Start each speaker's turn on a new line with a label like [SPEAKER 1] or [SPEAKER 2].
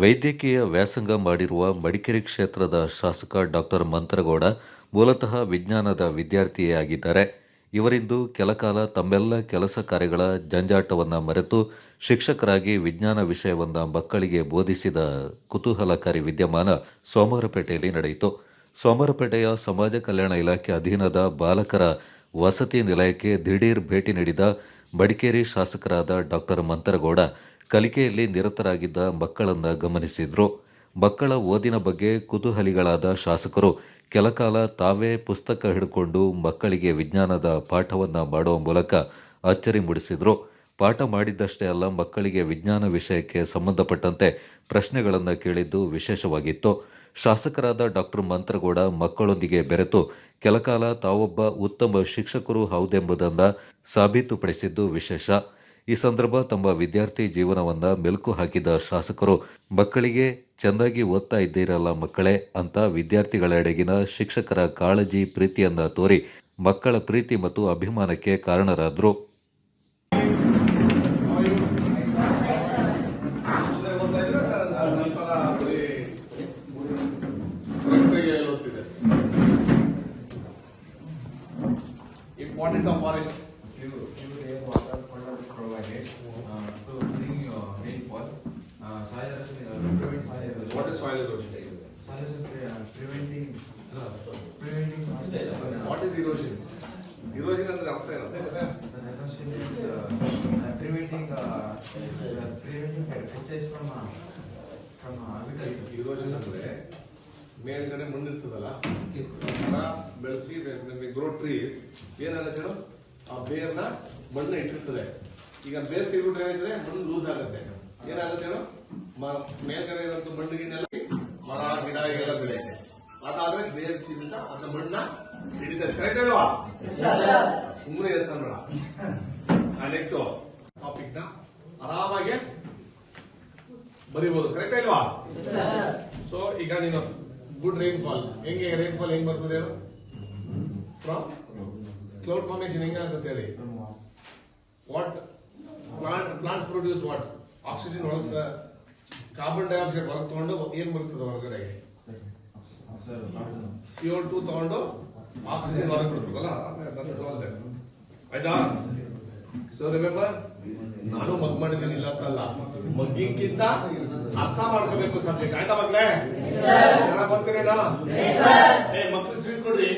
[SPEAKER 1] ವೈದ್ಯಕೀಯ ವ್ಯಾಸಂಗ ಮಾಡಿರುವ ಮಡಿಕೇರಿ ಕ್ಷೇತ್ರದ ಶಾಸಕ ಡಾಕ್ಟರ್ ಮಂತ್ರಗೌಡ ಮೂಲತಃ ವಿಜ್ಞಾನದ ವಿದ್ಯಾರ್ಥಿಯೇ ಆಗಿದ್ದಾರೆ. ಇವರಿಂದು ಕೆಲಕಾಲ ತಮ್ಮೆಲ್ಲ ಕೆಲಸ ಕಾರ್ಯಗಳ ಜಂಜಾಟವನ್ನು ಮರೆತು ಶಿಕ್ಷಕರಾಗಿ ವಿಜ್ಞಾನ ವಿಷಯವನ್ನು ಮಕ್ಕಳಿಗೆ ಬೋಧಿಸಿದ ಕುತೂಹಲಕಾರಿ ವಿದ್ಯಮಾನ ಸೋಮವಾರಪೇಟೆಯಲ್ಲಿ ನಡೆಯಿತು. ಸೋಮವಾರಪೇಟೆಯ ಸಮಾಜ ಕಲ್ಯಾಣ ಇಲಾಖೆ ಅಧೀನದ ಬಾಲಕರ ವಸತಿ ನಿಲಯಕ್ಕೆ ದಿಢೀರ್ ಭೇಟಿ ನೀಡಿದ ಮಡಿಕೇರಿ ಶಾಸಕರಾದ ಡಾಕ್ಟರ್ ಮಂತರಗೌಡ ಕಲಿಕೆಯಲ್ಲಿ ನಿರತರಾಗಿದ್ದ ಮಕ್ಕಳನ್ನು ಗಮನಿಸಿದ್ರು. ಮಕ್ಕಳ ಓದಿನ ಬಗ್ಗೆ ಕುತೂಹಲಿಗಳಾದ ಶಾಸಕರು ಕೆಲಕಾಲ ತಾವೇ ಪುಸ್ತಕ ಹಿಡ್ಕೊಂಡು ಮಕ್ಕಳಿಗೆ ವಿಜ್ಞಾನದ ಪಾಠವನ್ನು ಮಾಡುವ ಮೂಲಕ ಅಚ್ಚರಿ ಮೂಡಿಸಿದ್ರು. ಪಾಠ ಮಾಡಿದ್ದಷ್ಟೇ ಅಲ್ಲ, ಮಕ್ಕಳಿಗೆ ವಿಜ್ಞಾನ ವಿಷಯಕ್ಕೆ ಸಂಬಂಧಪಟ್ಟಂತೆ ಪ್ರಶ್ನೆಗಳನ್ನು ಕೇಳಿದ್ದು ವಿಶೇಷವಾಗಿತ್ತು. ಶಾಸಕರಾದ ಡಾಕ್ಟರ್ ಮಂತ್ರಗೌಡ ಮಕ್ಕಳೊಂದಿಗೆ ಬೆರೆತು ಕೆಲಕಾಲ ತಾವೊಬ್ಬ ಉತ್ತಮ ಶಿಕ್ಷಕರು ಹೌದೆಂಬುದನ್ನು ಸಾಬೀತುಪಡಿಸಿದ್ದು ವಿಶೇಷ. ಈ ಸಂದರ್ಭ ತಮ್ಮ ವಿದ್ಯಾರ್ಥಿ ಜೀವನವನ್ನ ಮೆಲುಕು ಹಾಕಿದ ಶಾಸಕರು, ಮಕ್ಕಳಿಗೆ ಚೆಂದಾಗಿ ಓದ್ತಾ ಇದ್ದೀರಲ್ಲ ಮಕ್ಕಳೇ ಅಂತ ವಿದ್ಯಾರ್ಥಿಗಳೆಡೆಗಿನ ಶಿಕ್ಷಕರ ಕಾಳಜಿ ಪ್ರೀತಿಯನ್ನ ತೋರಿ ಮಕ್ಕಳ ಪ್ರೀತಿ ಮತ್ತು ಅಭಿಮಾನಕ್ಕೆ ಕಾರಣರಾದರು.
[SPEAKER 2] Important of forest
[SPEAKER 3] The erosion is
[SPEAKER 2] what is erosion erosion ಅಂದ್ರೆ
[SPEAKER 3] preventing pesticides from, uh, from uh, habitat.
[SPEAKER 2] ಇರೋಷನ್ ಅಂದ್ರೆ ಮೇಲ್ಗಡೆ ಮಣ್ಣು ಇರ್ತದಲ್ಲ ಮರ ಬೆಳೆಸಿ ಗ್ರೋ ಟ್ರೀಸ್ ಏನಾಗುತ್ತೆ ಆ ಬೇರ್ನ ಮಣ್ಣು ಇಟ್ಟಿರ್ತದೆ. ಈಗ ಬೇರ್ ತೆಗೆದ್ಬಿಟ್ರೆ ಏನಾಯ್ತದೆ? ಮಣ್ಣು ಲೂಸ್ ಆಗುತ್ತೆ. ಏನಾಗುತ್ತೆ ಹೇಳು? ಮೇಲ್ಗಡೆ ಮಣ್ಣು ಮಣ್ಣಿಗೆಲ್ಲ ಮರ ಗಿಡ ಎಲ್ಲ ಬೆಳೆಯುತ್ತೆ. ಅದಾದ್ರೆ ಬೇಯಿಸಿದಂತ ಅದ ಮಣ್ಣ ಹಿಡಿತಾರೆ ಕರೆಕ್ಟ್ ಅಲ್ವಾ? ಸುಮ್ಮನೆ ಎಸ್ ಅನ್ಬೇಡ ನೆಕ್ಸ್ಟ್ ಟಾಪಿಕ್ನ ಆರಾಮಾಗಿ ಬರೀಬಹುದು ಕರೆಕ್ಟ್ ಅಲ್ವಾ? ಸೊ ಈಗ ನೀನು ಗುಡ್ ರೈನ್ಫಾಲ್ ಹೆಂಗೆ ರೈನ್ಫಾಲ್ ಹೆಂಗ್ ಬರ್ತದೆ ಹೇಳು? ಫ್ರಮ್ ಕ್ಲೌಡ್ ಫಾರ್ಮೇಶನ್ ಹೆಂಗಾಗುತ್ತೆ ಹೇಳಿ? What plant produce what oxygen ಒಳಗ ಕಾರ್ಬನ್ ಡೈಆಕ್ಸೈಡ್ ಹೊರಗೆ ತಗೊಂಡು ಏನ್ ಬರ್ತದೆ ಹೊರಗಡೆ? ಸಿಒ ಟು ತಗೊಂಡು ಆಕ್ಸಿಜನ್ ಹೊರಗೆ ಬಿಡ್ತದಲ್ಲ ಆಯ್ತಾ? ಸೊ ರಿಮೆಂಬರ್ ನಾನು ಮಗ್ ಮಾಡಿದ್ದೀನಿ ಇಲ್ಲ ಅಂತಲ್ಲ ಮಗ್ಗಿಂಕಿಂತ ಅರ್ಥ ಮಾಡ್ಕೋಬೇಕು ಸಬ್ಜೆಕ್ಟ್ ಆಯ್ತಾ ಮಗ್ಲೇ ಚೆನ್ನಾಗ್ ಬರ್ತೀರೇನಾ? ಏ ಮಕ್ಳಿಗೆ ಸ್ವೀಟ್ ಕೊಡ್ರಿ.